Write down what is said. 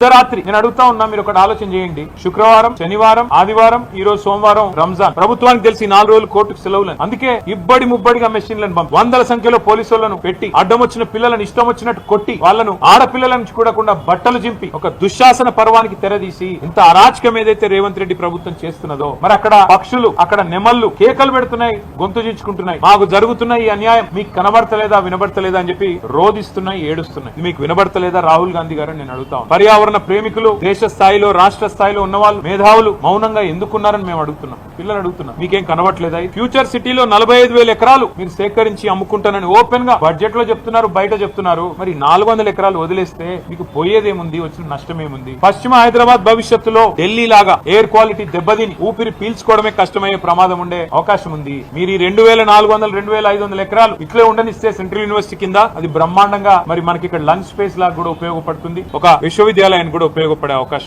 అర్ధరాత్రి. నేను అడుగుతా ఉన్నా మీరు ఒకటి ఆలోచన చేయండి. శుక్రవారం శనివారం ఆదివారం ఈ రోజు సోమవారం రంజాన్. ప్రభుత్వానికి తెలిసి నాలుగు రోజులు కోర్టుకు సెలవులను. అందుకే ఇబ్బడి ముబ్బడిగా మెషిన్లను పంపి వందల సంఖ్యలో పోలీసులను పెట్టి అడ్డం వచ్చిన పిల్లలను ఇష్టం వచ్చినట్టు కొట్టి వాళ్ళను ఆడపిల్లలను చూడకుండా బట్టలు చింపి ఒక దుశ్శాసన పర్వానికి తెరదీసి ఇంత అరాచకం ఏదైతే రేవంత్ రెడ్డి ప్రభుత్వం చేస్తున్నదో మరి అక్కడ పక్షులు అక్కడ నెమళ్ళు కేకలు పెడుతున్నాయి గొంతు చించుకుంటున్నాయి. మాకు జరుగుతున్న ఈ అన్యాయం మీకు కనబడతలేదా వినబడతలేదా అని చెప్పి రోధిస్తున్నాయి ఏడుస్తున్నాయి. మీకు వినబడతలేదా రాహుల్ గాంధీ గారు నేను అడుగుతాం పర్యావరణ ప్రేమికులు దేశ స్థాయిలో రాష్ట్ర స్థాయిలో ఉన్న వాళ్ళు మేధావులు మౌనంగా ఎందుకున్నారని మేము అడుగుతున్నాం. పిల్లలు అడుగుతున్నాం. మీకేం కనబట్లేదా ఫ్యూచర్ సిటీలో నలభై ఐదు వేల ఎకరాలు మీరు సేకరించి అమ్ముకుంటానని ఓపెన్గా బడ్జెట్లో చెప్తున్నారు బయట చెప్తున్నారు. మరి నాలుగు వందల ఎకరాలు వదిలేస్తే మీకు పోయేదేముంది? వచ్చిన నష్టమేముంది? పశ్చిమ హైదరాబాద్ భవిష్యత్తులో ఢిల్లీ లాగా ఎయిర్ క్వాలిటీ దెబ్బతిని ఊపిరి పీల్చుకోవడమే కష్టమయ్యే ప్రమాదం ఉండే అవకాశం ఉంది. మీరు ఈ రెండు వేల నాలుగు వందల రెండు వేల ఐదు వందల ఎకరాలు ఇట్లే ఉండనిస్తే సెంట్రల్ యూనివర్సిటీ కింద అది బ్రహ్మాండంగా మరి మనకి ఇక్కడ లంచ్ స్పేస్ లాగా కూడా ఉపయోగపడుతుంది. ఒక విశ్వవిద్యాలయం విశ్వవిద్యాలయానికి కూడా ఉపయోగపడే అవకాశం